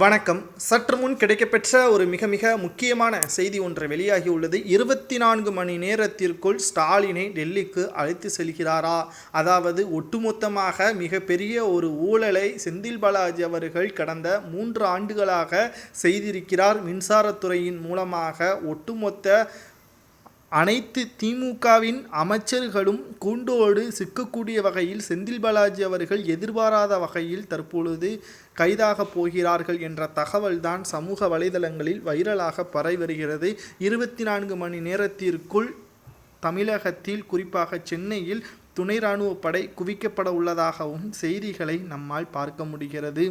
வணக்கம். சற்று முன் கிடைக்கப்பெற்ற ஒரு மிக மிக முக்கியமான செய்தி ஒன்று வெளியாகி உள்ளது. இருபத்தி நான்கு மணி நேரத்திற்குள் ஸ்டாலினை டெல்லிக்கு அழைத்து செல்கிறாரா? அதாவது ஒட்டுமொத்தமாக மிகப்பெரிய ஒரு ஊழலை செந்தில் பாலாஜி அவர்கள் கடந்த மூன்று ஆண்டுகளாக செய்திருக்கிறார் மின்சாரத்துறையின் மூலமாக. ஒட்டுமொத்த அனைத்து திமுகவின் அமைச்சர்களும் கூண்டோடு சிக்கக்கூடிய வகையில் செந்தில் பாலாஜி அவர்கள் எதிர்பாராத வகையில் தற்பொழுது கைதாக போகிறார்கள் என்ற தகவல்தான் சமூக வலைதளங்களில் வைரலாக பரவி வருகிறது. இருபத்தி நான்கு மணி நேரத்திற்குள் தமிழகத்தில் குறிப்பாக சென்னையில் துணை இராணுவ படை குவிக்கப்பட உள்ளதாகவும் செய்திகளை நம்மால் பார்க்க முடிகிறது.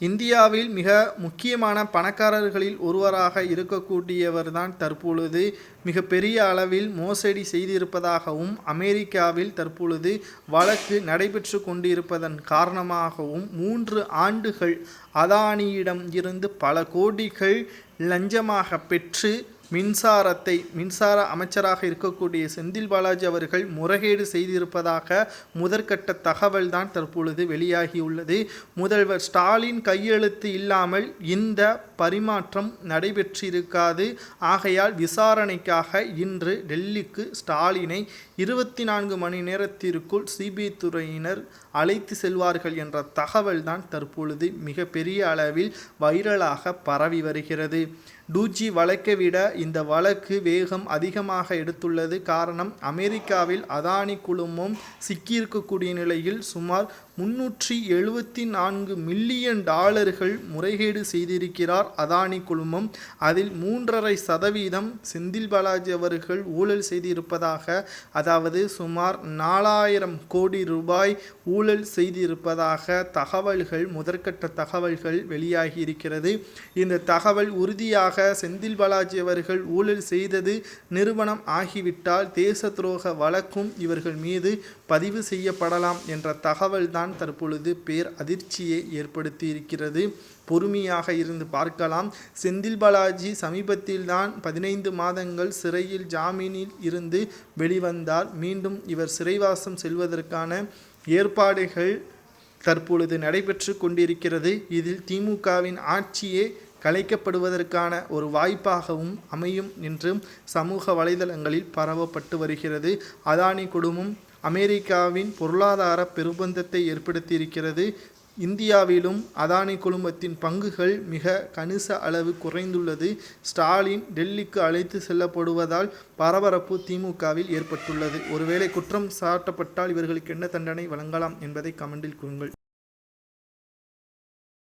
இந்தியாவில் மிக முக்கியமான பணக்காரர்களில் ஒருவராக இருக்கக்கூடியவர்தான் தற்பொழுது மிகப்பெரிய அளவில் மோசடி செய்திருப்பதாகவும் அமெரிக்காவில் தற்பொழுது வழக்கு நடைபெற்று கொண்டிருப்பதன் காரணமாகவும் மூன்று ஆண்டுகள் அதானியிடம் இருந்து பல கோடிகள் லஞ்சமாக பெற்று மின்சாரத்தை மின்சார அமைச்சராக இருக்கக்கூடிய செந்தில் பாலாஜி அவர்கள் முறைகேடு செய்திருப்பதாக முதற்கட்ட தகவல் தான் தற்பொழுது வெளியாகியுள்ளது. முதல்வர் ஸ்டாலின் கையெழுத்து இல்லாமல் இந்த பரிமாற்றம் நடைபெற்றிருக்காது. ஆகையால் விசாரணைக்காக இன்று டெல்லிக்கு ஸ்டாலினை இருபத்தி நான்கு மணி நேரத்திற்குள் சிபிஐ துறையினர் அழைத்து செல்வார்கள் என்ற தகவல் தான் தற்பொழுது மிகப்பெரிய அளவில் வைரலாக பரவி வருகிறது. டூஜி வழக்கை விட இந்த வழக்கு வேகம் அதிகமாக எடுத்துள்ளது. காரணம் அமெரிக்காவில் அதானி குழுமம் சிக்கியிருக்கக்கூடிய நிலையில் சுமார் முன்னூற்றி எழுபத்தி நான்கு மில்லியன் டாலர்கள் முறைகேடு செய்திருக்கிறார் அதானி குழுமம். அதில் மூன்றரை சதவீதம் செந்தில் பாலாஜி அவர்கள் ஊழல் செய்திருப்பதாக அதாவது சுமார் நாலாயிரம் கோடி ரூபாய் ஊழல் செய்திருப்பதாக தகவல்கள் முதற்கட்ட தகவல்கள் வெளியாகி இருக்கிறது இந்த தகவல் உறுதியாக செந்தில் பாலாஜி அவர்கள் ஊழல் செய்தது நிறுவனம் ஆகிவிட்டால் தேச துரோக வழக்கும் இவர்கள் மீது பதிவு செய்யப்படலாம் என்ற தகவல் தான் தற்பொழுது பேர் அதிர்ச்சியை ஏற்படுத்தி இருக்கிறது பொறுமையாக இருந்து பார்க்கலாம். செந்தில் பாலாஜி சமீபத்தில்தான் பதினைந்து மாதங்கள் சிறையில் ஜாமீனில் இருந்து வெளிவந்தார். மீண்டும் இவர் சிறைவாசம் செல்வதற்கான ஏற்பாடுகள் தற்பொழுது நடைபெற்று கொண்டிருக்கிறது. இதில் திமுகவின் ஆட்சியே கலைக்கப்படுவதற்கான ஒரு வாய்ப்பாகவும் அமையும் என்றும் சமூக வலைதளங்களில் பரவப்பட்டு வருகிறது. அதானி குடும்பம் அமெரிக்காவின் பொருளாதார பெருபந்தத்தை ஏற்படுத்தியிருக்கிறது. இந்தியாவிலும் அதானி குழுமத்தின் பங்குகள் மிக கணிச அளவு குறைந்துள்ளது. ஸ்டாலின் டெல்லிக்கு அழைத்து செல்லப்படுவதால் பரபரப்பு திமுகவில் ஏற்பட்டுள்ளது. ஒருவேளை குற்றம் சாட்டப்பட்டால் இவர்களுக்கு என்ன தண்டனை வழங்கலாம் என்பதை கமெண்டில் கூறுங்கள்.